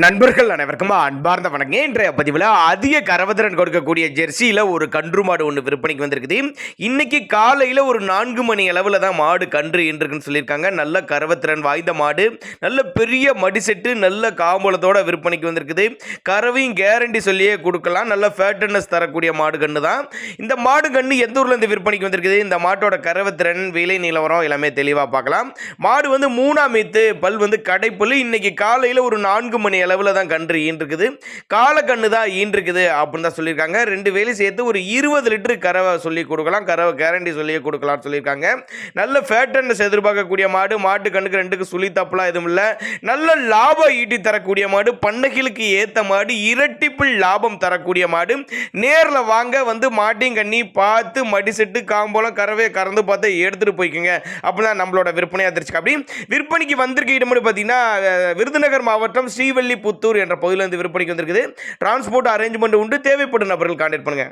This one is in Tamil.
நண்பர்கள் அனைவருக்கும் அன்பார்ந்த வணக்கம் இன்றைய பதிவில் அதிக கரவத்திறன் கொடுக்கக்கூடிய ஜெர்சியில் ஒரு கன்று மாடு ஒன்று விற்பனைக்கு வந்திருக்குது. இன்னைக்கு காலையில் ஒரு நான்கு மணி அளவில் தான் மாடு கன்று என்றுக்குன்னு சொல்லியிருக்காங்க. நல்ல கரவத்திறன் வாய்ந்த மாடு நல்ல பெரிய மடிசெட்டு நல்ல காம்பளத்தோட விற்பனைக்கு வந்திருக்குது. கறவையும் கேரண்டி சொல்லியே கொடுக்கலாம். நல்ல ஃபேட்டனஸ் தரக்கூடிய மாடு கன்று தான். இந்த மாடு கன்று எந்த ஊர்லேருந்து விற்பனைக்கு வந்திருக்குது? இந்த மாட்டோட கரவத்திறன் விலை நிலவரம் எல்லாமே தெளிவாக பார்க்கலாம். மாடு வந்து மூணாம் மீத்து பல் வந்து கடைப்பல் இன்னைக்கு காலையில் ஒரு நான்கு மணி அளவில் தான் கன்று ஈன்றுக்குது. காலக்கண்ணு தான் ஈன்றுக்குது அப்படின்னு தான் சொல்லியிருக்காங்க. ரெண்டு வேலையும் சேர்த்து ஒரு இருபது லிட்டரு கறவை சொல்லி கொடுக்கலாம். கறவை கேரண்டி சொல்லி கொடுக்கலாம்னு சொல்லியிருக்காங்க. நல்ல ஃபேட்டன்ஸ் எதிர்பார்க்கக்கூடிய மாடு மாட்டு கண்ணுக்கு ரெண்டுக்கு சுழி தப்பலாம் எதுவும் இல்லை. நல்ல லாபம் ஈட்டி தரக்கூடிய மாடு பண்ணைகளுக்கு ஏற்ற மாடு இரட்டிப்பு லாபம் தரக்கூடிய மாடு. நேரில் வாங்க வந்து மாட்டையும் கண்ணி பார்த்து மடிசெட்டு காம்போலம் கறவையை கறந்து பார்த்து எடுத்துகிட்டு போய்க்குங்க. அப்படின்னா நம்மளோட விற்பனையாக தெரிச்சுக்க அப்படி. விற்பனைக்கு வந்திருக்க இடம் பார்த்தீங்கன்னா விருதுநகர் மாவட்டம் ஸ்ரீவல்லிபுத்தூர் என்ற பகுதியிலிருந்து விற்பனைக்கு வந்திருக்குது. டிரான்ஸ்போர்ட் அரேஞ்ச்மெண்ட் உண்டு. தேவைப்படும் நபர்கள் கான்டாக்ட் பண்ணுங்கள்